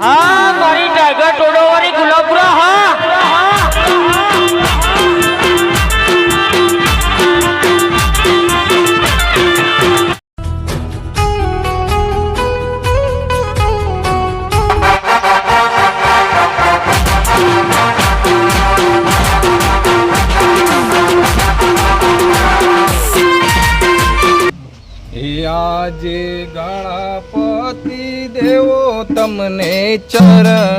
હા તમને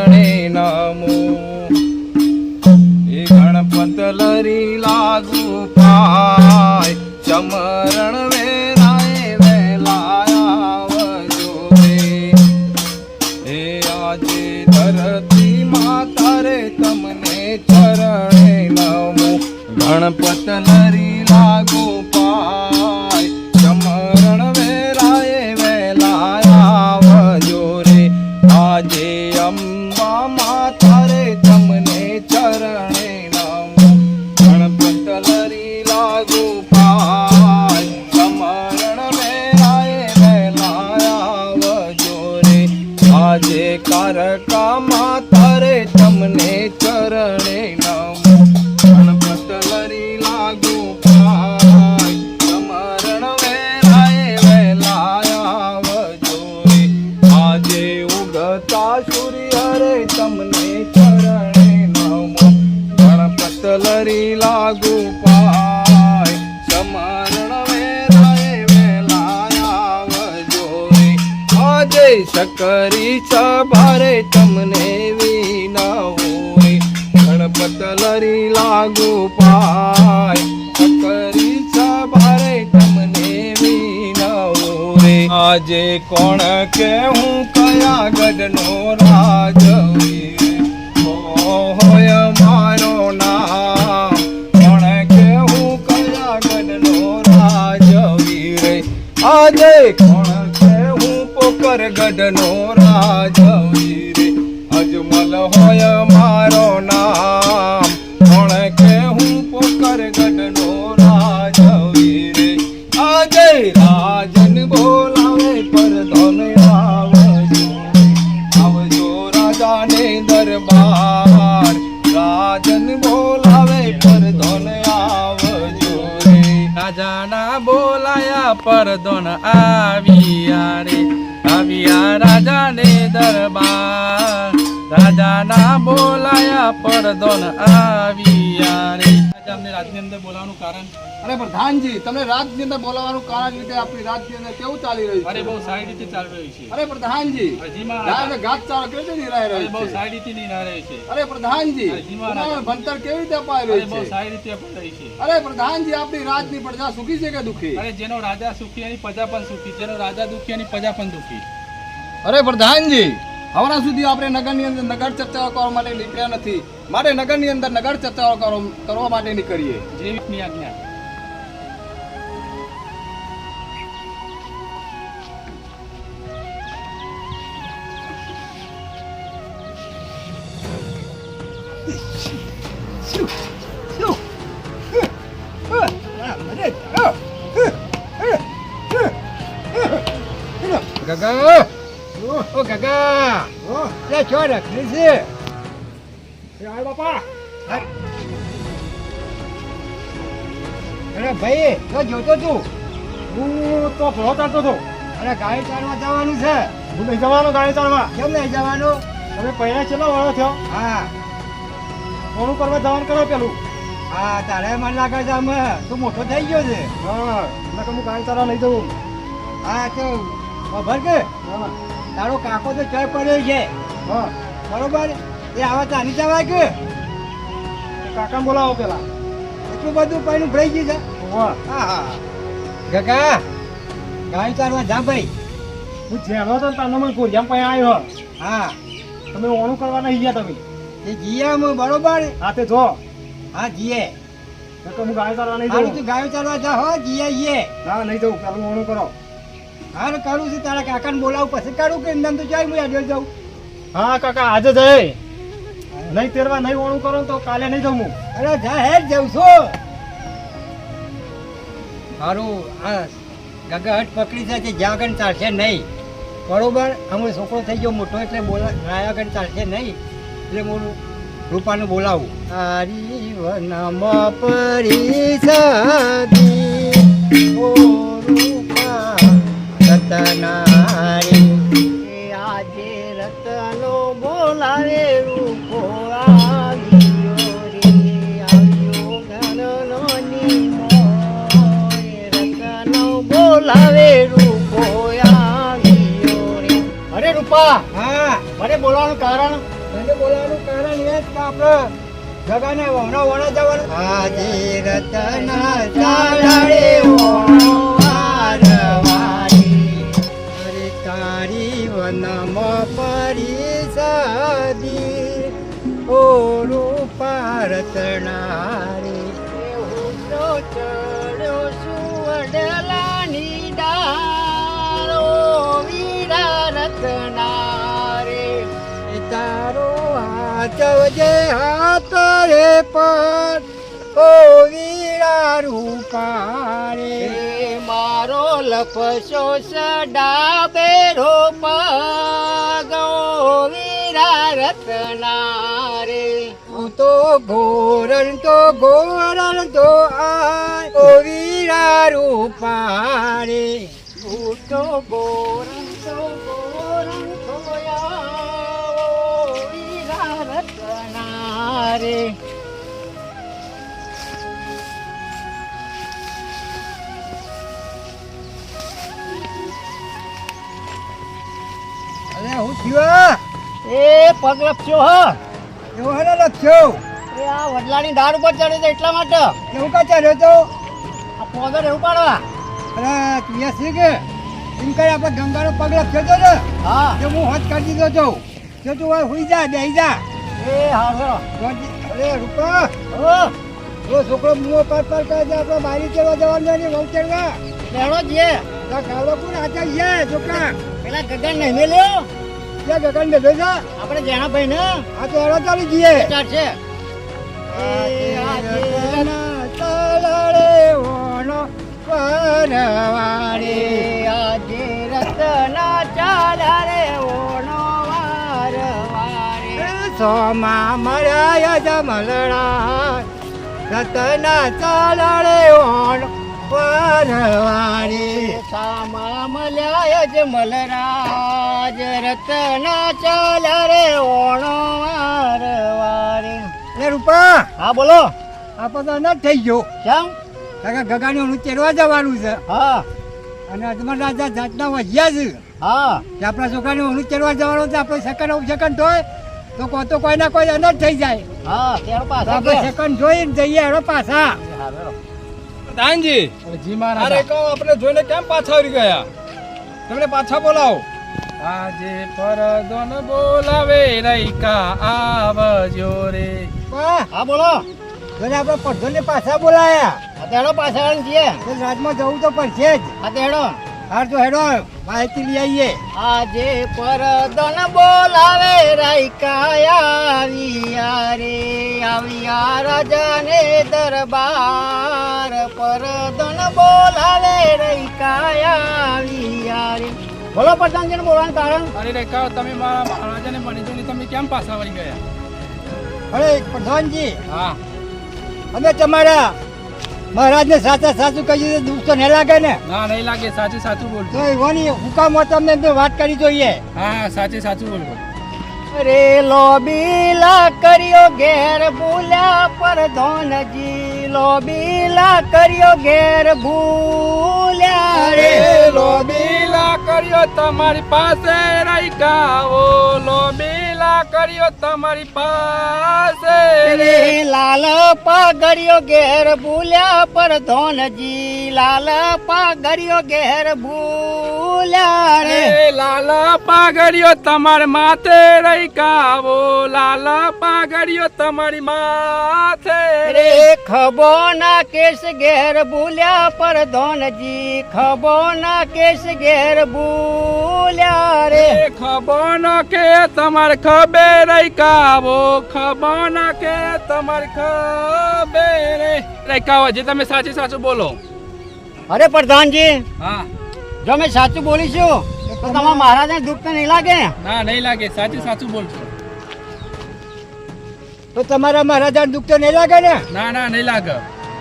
ગણપત લાગુ પાય. સમરણ વેલાયા રે. આજે સકરી સભારે તમને વિનાઓય ગણપત લરી લાગુ પાય. સકરી સભારે તમને વિના રે. આજે કોણ કે હું કયા ગઢનો રાજ હોય કોણ છે? હું પોકર ગઢનો રાજવીર. અજમલ હોય મારો નામ. કોણ કે હું પોકર ગઢનો રાજવીર. આજે રાજન બોલાવે, પર ધન આવજો આવજો રાજાને દરબાર. રાજન બોલાવે, પર ધન આવજો રે. રાજાના બોલાયા પરદોન આવ્યા રે આવ્યા રાજાને દરબાર. રાજાના બોલાયા પરદોન આવ્યા રે અમને રાજની અંદર બોલાવવાનું કારણ. અરે પ્રધાનજી તમને રાજની અંદર બોલાવવાનું કારણ રીતે આપણી રાજની અંદર કેવું ચાલી રહ્યું અરે બહુ સારી રીતે ચાલી રહ્યું છે. અરે પ્રધાનજી હજીમાં ઘાસ ચારો કેવી રીતે નિરાય રહ્યો બહુ સારી રીતે નિરાય રહ્યું છે. અરે પ્રધાનજી હજીમાં ભણતર કેવી રીતે અપાઈ રહ્યું છે બહુ સારી રીતે પણ રહી છે. અરે પ્રધાનજી આપણી રાજની પ્રજા સુખી છે કે દુખી? અરે જેનો રાજા સુખી એની પ્રજા પણ સુખી જેનો રાજા દુખી એની પ્રજા પણ દુખી. અરે પ્રધાનજી હમણાં સુધી આપણે નગરની અંદર નગર ચર્ચાઓ કરવા માટે નીકળ્યા નથી. માટે નગરની અંદર નગર ચર્ચાઓ કરવા માટે નીકળીએ જે આજ્ઞા. ગગા! ઓ ગગા લે છો. રખડી છે બાપા. અરે ભાઈ તો જોતો તું. હું તો ભણો ચાલતો હતો. અરે ગાડી ચાલવા જવાનું છે. હું નહીં જવાનો ગાડી ચાલવા. કેમ નહીં જવાનું? તમે પહેલા છેલ્લો વળો થયો. હા. ફોન કરવા જવાનું કરો પેલું? હા તારે મને લાગે છે અમે તું મોટો થઈ ગયો છે. હા એટલે હું ગાડી ચાલવા નહીં જવું હા તો ખબર કે હા. તારો કાકો તો ચય પડ્યો છે. હા. બરોબર? એ આવા ચાલી જવાય કે? કાકા બોલાવો પેલા. એટલું બધું પાણી ભરાઈ ગયું છે. હા હા. ગગા ગાય ચાલવા જા ભાઈ. હું જેલો તો તાનો મને કોરિયામ પાસે આવ્યો. હા. તમે ઓણું કરવા નહીં ગયા તમે. એ જીએ અમે બરોબર? હા તે જો. હા જીએ. તો હું ગાડી ચાલવા નહીં જાઉં. તું ગાય ચાલવા જા હો જીયા જીએ. ના નહીં જાઉં. પેલું ઓણું કરો. હારે કરું છું તારા કાકાને બોલાવું પછી કાઢું કે ઇંધન તો જાય હું આજે જાઉં. હા કાકા આજે જઈ નહીં તેરવા નહીં ઓણું કરો તો કાલે નહીં જમું. હું અરે જા હેડ જાઉં છું. મારું આ ગગા હટ પકડી છે કે જ્યાં આગળ ચાલશે નહીં. બરોબર હમણાં છોકરો થઈ ગયો મોટો એટલે બોલા રાયા કરી ચાલશે નહીં. એટલે હું રૂપાને બોલાવું. તારી વનમાં સાદી ઓ રૂપા. રતનારી એ આજે રતનો બોલાવે રૂપો આવ્યો રે. આવ્યો ઘરનો નિમો રતનો બોલાવે રૂપો આવ્યો રે. અરે રૂપા હા. મને બોલાવાનું કારણ? મને બોલાવાનું કારણ એ જ કે આપણે જગાને વહણા વહણા જવાનું. આજે રતના ચાલે વહણો વારવારી તારી વનમ પરિસદી ઓ રૂપા રતનારી હું તો ચડ્યો સુવડલાની ડાળો વીરા રતનારે તારો હાચવજે હાથ રે પર, ઓ વીરા રૂપારે. લપસો સડાબેરો પગો વીરા રતનારે હું તો ગોરણ તો ગોરણ તો આ ઓ વીરા રૂપારે. હું તો ગોરણ તો ગોરણ તો આ ઓ વીરા રતનારે હું થયો એ પગ લપસ્યો હ. એવો હને લપસ્યો. એ આ વડલાની દાળ ઉપર ચડ્યો તો એટલા માટે. કેવું કા ચડ્યો તો? આ પોગર એવું પાડવા. અરે તું કે? એમ કરી આપણે ગંગાનો પગ લપસ્યો તો ને? હા. તો હું હોત કરી દીધો તો. જો તું હવે હુઈ જા બેહી જા. એ હા અરે રૂપા. ઓ ઓ છોકરો મુઓ પર પર કરે છે આપણે બારી ચડવા જવાનું નહીં વહુ ચડવા? જઈએ તો ગાવડો કોણ આચા છે છોકરા? પેલા ગગન નહીં મેલ્યો ક્યાં ગગન મેલ્યો છે આપણે જેણા ભાઈ ને? આ તો એનો ચાલી જઈએ. ચાલશે આજે રતના ચાલ્યા રે ઓણો વાર વારે સોમા મરાય જમલડા રતના ચાલડે ઓણ પરવારી. સામા મળ્યા જ મલરાજ ચાલ રે ઓણો વારવારી એ રૂપા! હા બોલો. આપણે તો ન થઈ ગયો. કેમ? કાકા ગગાની હું ચેરવા જવાનું છે. હા. અને અજમલ રાજા જાતના વધ્યા છે. હા. કે આપણા છોકરાને હું ચેરવા જવાનું છે આપણે સેકન્ડ ઓફ સેકન્ડ હોય તો કોઈ તો કોઈ ના કોઈ અનર્થ થઈ જાય. હા ત્યાર પાછા આપણે સેકન્ડ જોઈને જઈએ એનો પાછા. દાનજી જી અરે કહો આપણે જોઈને કેમ પાછા આવી ગયા? તમને પાછા બોલાવો. આજે પરદોન બોલાવે રૈકા આવજો રે. હા બોલો. ઘરે આપણે પડધોને પાછા બોલાયા. અત્યારે પાછા છીએ. રાજમાં જવું તો પડશે જ. હા તેડો હા તો હેડો માહિતી લઈ આવીએ આજે પરદન બોલાવે રાઈકા આવ્યા રે આવ્યા રાજાને દરબાર પરદન બોલાવે રાઈકા આવી રે બોલો પ્રધાનજીને બોલવાનું કારણ? અરે રેખા તમે મારા મહારાજાને મળી જોઈને તમે કેમ પાછા વળી ગયા? અરે પ્રધાનજી હા. અમે તમારા મહારાજને સાચા સાચું કહી દુઃખ તો નહીં લાગે ને? ના નહીં લાગે સાચું સાચું બોલજો તો એવાની હુકામો તમને એમ વાત કરી જોઈએ. હા સાચે સાચું બોલજો અરે લોબીલા કર્યો ઘેર ભૂલ્યા પર ધોનજી લોબીલા કર્યો ઘેર ભૂલ્યા રે. લો બીલા કર્યો તમારી પાસે રહી ગાવો લો ઓ લોબીલા કર્યો તમારી પાસે. લાલ પાગડ્યો ઘેર ભૂલ્યા પર ધોનજી લાલ પાગડ્યો ઘેર ભૂલ્યા લાલ પાઘડિયો તમાર માથે રૈકાવો. લાલ પાઘડિયો તમારી માથે. રે ખબો ના કેસ ઘેર ભૂલ્યા પર ધોનજી. ખબો ના કેસ ઘેર ભૂલ્યા રે. ખબો ના કે તમાર ખબે ખબો ન કે તમાર ખબે રે. રૈકાવો જે તમે સાચી સાચું બોલો. અરે પ્રધાનજી હા. જો મેં સાચું બોલીશું તો તમારા મહારાજને દુઃખ તો નહીં લાગે? ને ના નહીં લાગે. સાચું સાચું બોલશો. તો તમારા મહારાજા દુઃખ તો નહીં લાગે ને? ના ના નહીં લાગે.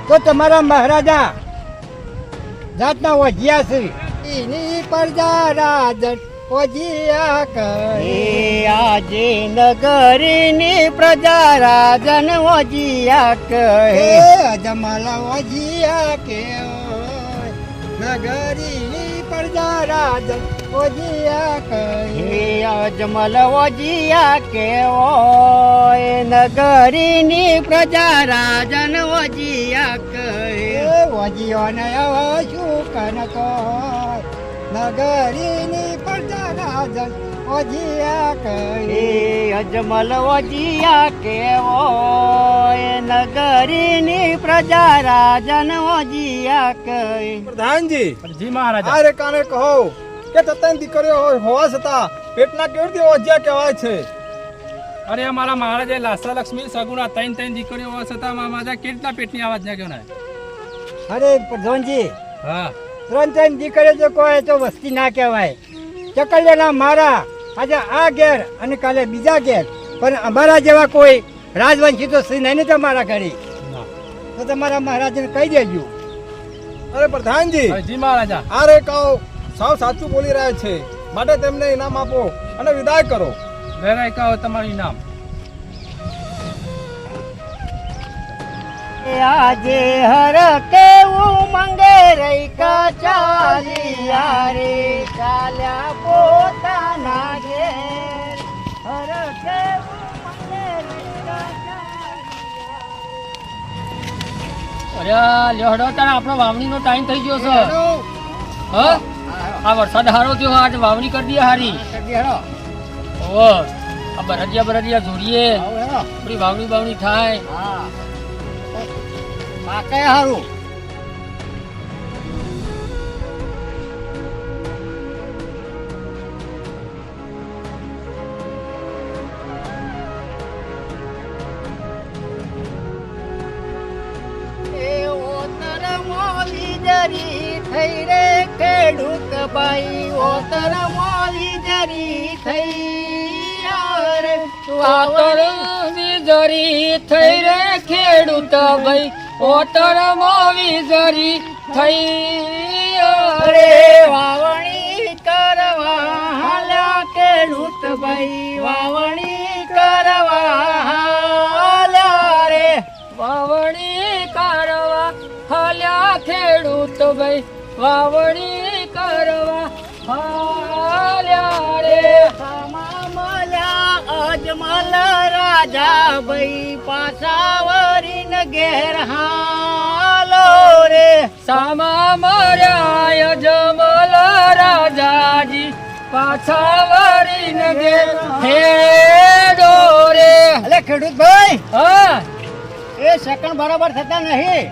તો તમારા મહારાજા જાતના વજિયા છે. એની પ્રજા રાજન વજિયા કહે આજે નગરીની પ્રજા રાજન વજિયા કહે જમાલા વજિયા કે નગરીની પ્રજા રાજન વજિયા કહે અજમલ વજિયા કે નગરીની પ્રજા રાજન વજિયા કહે વજીઓને હવે શું કનકો નગરીની પ્રજા રાજન વજિયા કહે અજમલ ઓજિયા કેવો? નગરીની પ્રજા રાજન ઓજિયા કહે પ્રધાનજી જી મહારાજા. અરે કાને કહો કે તતન દીકરીઓ હોય હોવા છતાં પેટના કેવી રીતે ઓજિયા કહેવાય છે? અરે અમારા મહારાજે લાસા લક્ષ્મી સગુણા ત્રણ ત્રણ દીકરીઓ હોવા છતાં મા મારા કેટલા પેટની આવાજ ના કહેવાય અરે પ્રધાનજી હા. ત્રણ ત્રણ દીકરીઓ જો કોઈ તો વસ્તી ના કહેવાય. ચકલિયાના મારા આજે આ ઘેર અને કાલે બીજા ઘેર. પણ અમારા જેવા કોઈ રાજવંશી તો શ્રી નહીં તમારા ઘરે. તો તમારા મહારાજને કહી દેજો. અરે પ્રધાનજી. જી મહારાજા. અરે કહો સાવ સાચું બોલી રહ્યા છે. માટે તેમને ઇનામ આપો અને વિદાય કરો. વેરાય કહો તમારું ઇનામ. આજે હર કેવું મંગે રહી કા ચાલી રે ચાલ્યા પોતાના ઘેર. હર કેવું મંગે રઈ કા ચાલિયા અરે લેહડો તારે આપણો વાવણીનો ટાઈમ થઈ ગયો છે. હ? આ વરસાદ હારો થયો આજે વાવણી કરી દઈએ હારી. જલ્દી આ બરડિયા બરડિયા જોડીએ. આપણી વાવણી બાવણી થાય. હા. પાકે હારું. થઈ રે ખેડૂત ભાઈ ઓતર મોલી જરી થઈ રે વાતર જરી થઈ રે ખેડૂત ભાઈ ઓતર જરી થઈ અરે વાવણી કરવા હાલ્યા ખેડૂત ભાઈ વાવણી કરવા હાલ્યા રે. વાવણી ખેડૂત ભાઈ વાવણી કરવા હાલ્યા રે. મળ્યા અજમલ રાજા ભાઈ પાછા વરીન ઘેર હાલો રે. સામા મર્યા અજમલ રાજાજી પાછા વરીને ગે હે રે. અલે ખેડૂત ભાઈ હા. એ સેકન્ડ બરાબર થતા નહીં.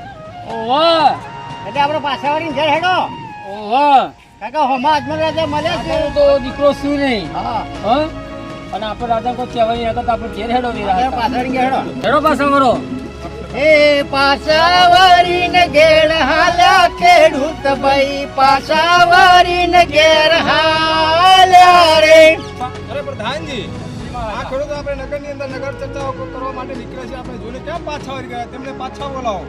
ઓવા એટલે આપણે પાછા વરીન ઘેર હેડો. ઓવા કાકા હોમા અજમલ રાજા મળ્યા છે તો દીકરો શું નહીં? હા. હા? અને આપણે રાજા કોઈ કહેવાય આગળ તો આપણે ઘેર હેડો રે રાજા. પાછા ઘેર હેડો. હેડો પાછા વરો એ પાછા વરીને ઘેર હાલ્યા ખેડૂત ભાઈ પાછા વરીને ઘેર હાલ્યા રે. અરે પ્રધાનજી આ ખેડૂતો આપણે નગરની અંદર નગર ચર્ચાઓ કરવા માટે નીકળ્યા છે આપણે જોઈને કેમ પાછા વળી ગયા તેમને પાછા બોલાવો.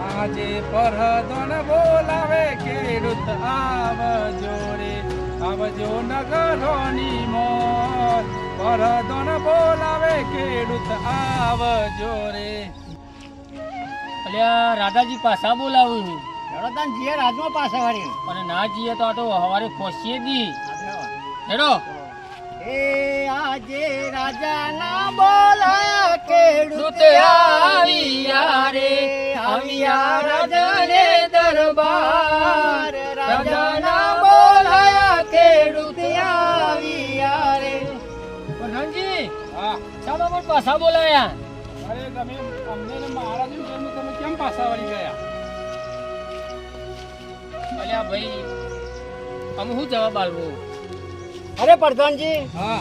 આજે પરહદોન બોલાવે ખેડૂત આવજો રે આવજો નગરોની મોર પરહદોન બોલાવે ખેડૂત આવજો રે અલ્યા રાધાજી પાછા બોલાવું હેડો તાન જીએ રાજમાં પાછા વાળી અને ના જીએ તો આ તો સવારે ફોસીએ દી. હેડો. એ આજે રાજાના બોલા ખેડૂત આવ્યા રે. આવ્યા રાજાને દરબાર. રાજાના બોલાયા ખેડૂત આવ્યા રે. હા. શામાં પણ પાછા બોલાયા. અરે તમે અમને જોયું તમે કેમ પાછા વળી ગયા? અલ્યા ભાઈ અમે શું જવાબ આલવો અરે પ્રધાનજી. હા.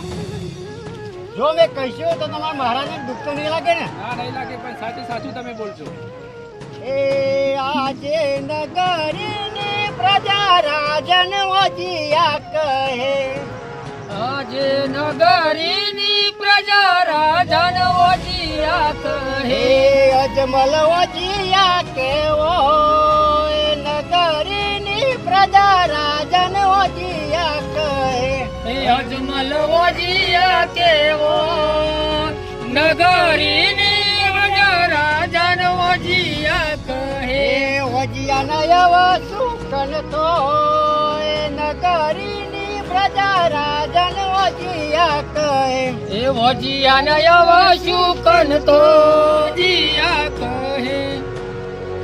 જો મેં કહીશું તો તમારા મહારાજને દુઃખ તો નહીં લાગે ને? ના નહીં લાગે પણ સાચું સાચું તમે બોલશો. એ આજે નગરીની પ્રજા રાજન વજિયા કહે. આજે નગરીની પ્રજા રાજન ઓજિયા કહે. અજમલ વજિયા કેવો નગરીની પ્રજા રાજન વજિયા હે અજમલ ઓજિયા કેવો? નગરીની પ્રજા રાજાન ઓજિયા હે કહે વજિયા નયવ સુકન તો એ નગરીની પ્રજા રાજન વજિયા કહે. એ વજિયા નયવ શુકન તો જીયા કહે.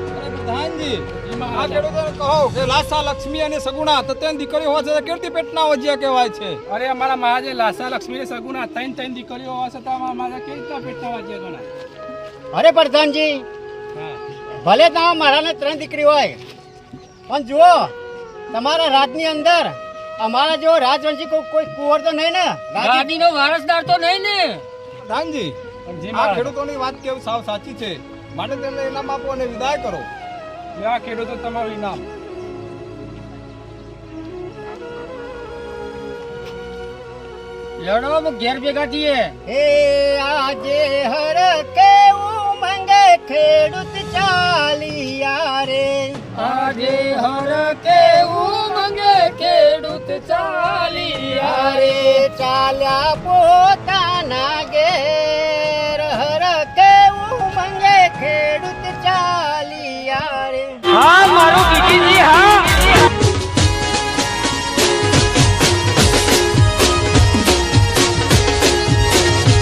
પ્રધાનજી આ ખેડૂતોને કહો કે લાસા લક્ષ્મી અને સગુણા તો તેની દીકરીઓ હોય છે તો કીર્તિ પેટના વજિયા કહેવાય છે? અરે અમારા મહાજે લાસા લક્ષ્મી સગુણા ત્રણ ત્રણ દીકરીઓ હશે તો અમારા મારા કેવી રીતના પેટના વજ્યા ગણાય? અરે પ્રધાનજી ભલે તમારા મારાને ત્રણ દીકરી હોય પણ જુઓ તમારા રાજની અંદર અમારા જેવો રાજવંશી કોઈ કોઈ કુંવર તો નહીં ને? રાજનીનો વારસદાર તો નહીં ને? પ્રધાનજી આ ખેડૂતોની વાત કેવું સાવ સાચી છે? માટે તેમને ઇનામ આપો અને વિદાય કરો. આ ખેડૂતો તમારું ઇનામ. લડો અમે ઘેર ભેગા થઈએ. હે આજે હર કેવું મંગે ખેડૂત ચાલિયા રે આજે હર કેવું મંગે ખેડૂત ચાલિયા રે ચાલ્યા પોતાના ઘેર